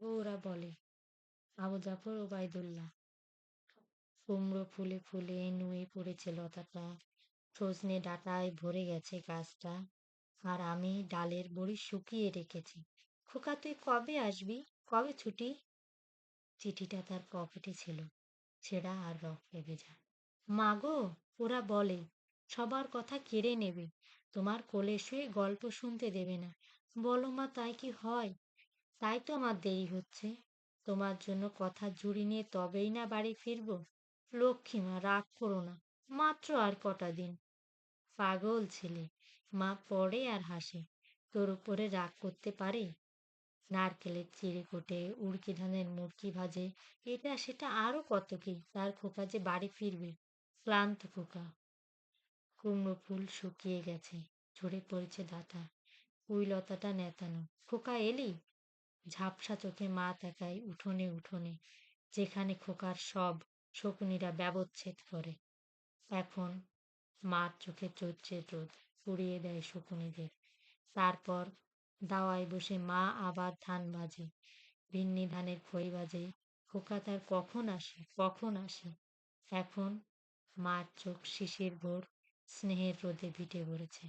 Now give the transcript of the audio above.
মাগো ওরা বলে, আবু জাফর ওবায়দুল্লাহ, কুমড়ো ফুলে ফুলে নুয়ে পড়েছে লতাটা, সজনে ডাঁটায় ভরে গেছে গাছটা, আর আমি ডালের বড়ি শুকিয়ে রেখেছি। খোকা, তুই কবে আসবি? কবে ছুটি? চিঠিটা তার পকেটে ছিল। ছেঁড়া আর রক্তে ভেজা। মাগো ওরা বলে, সবার কথা কেড়ে নেবে। তোমার কোলে শুয়ে গল্প শুনতে দেবে না। বলো মা, তাই কি হয়? তাই তো আমার দেরি হচ্ছে। তোমার জন্য কথা জুড়ি নিয়ে তবেই না বাড়ি ফিরবো? লক্ষ্মীমা রাগ করো না। মাত্র আর কটা দিন। পাগল ছেলে। মা পড়ে আর হাসে। তোর উপরে রাগ করতে পারে? নারকেলের চিড়ে কোটে, উড়কি ধানের মুরকি ভাজে, এটা সেটা আরও কত কি? তার খোকা যে বাড়ি ফিরবে। ক্লান্ত খোকা। কুমড়ো ফুল শুকিয়ে গেছে। ঝরে পড়েছে ডাটা। কুইলতাটা লতাটা নেতানো। খোকা এলি? ঝাপসা চোখে মা তাকায় উঠোনে উঠোনে, যেখানে খোকার সব শকুনিরা ব্যবচ্ছেদ করে। এখন মার চোখে চৈত্রের রোদ পুড়িয়ে দেয় শকুনিদের। তারপর দাওয়ায় বসে মা আবার ধান বাজে। ভিন্নি ধানের খই বাজে। খোকা তার কখন আসে কখন আসে? এখন মার চোখ শিশির ভোর, স্নেহের রোদে ভিটে পড়েছে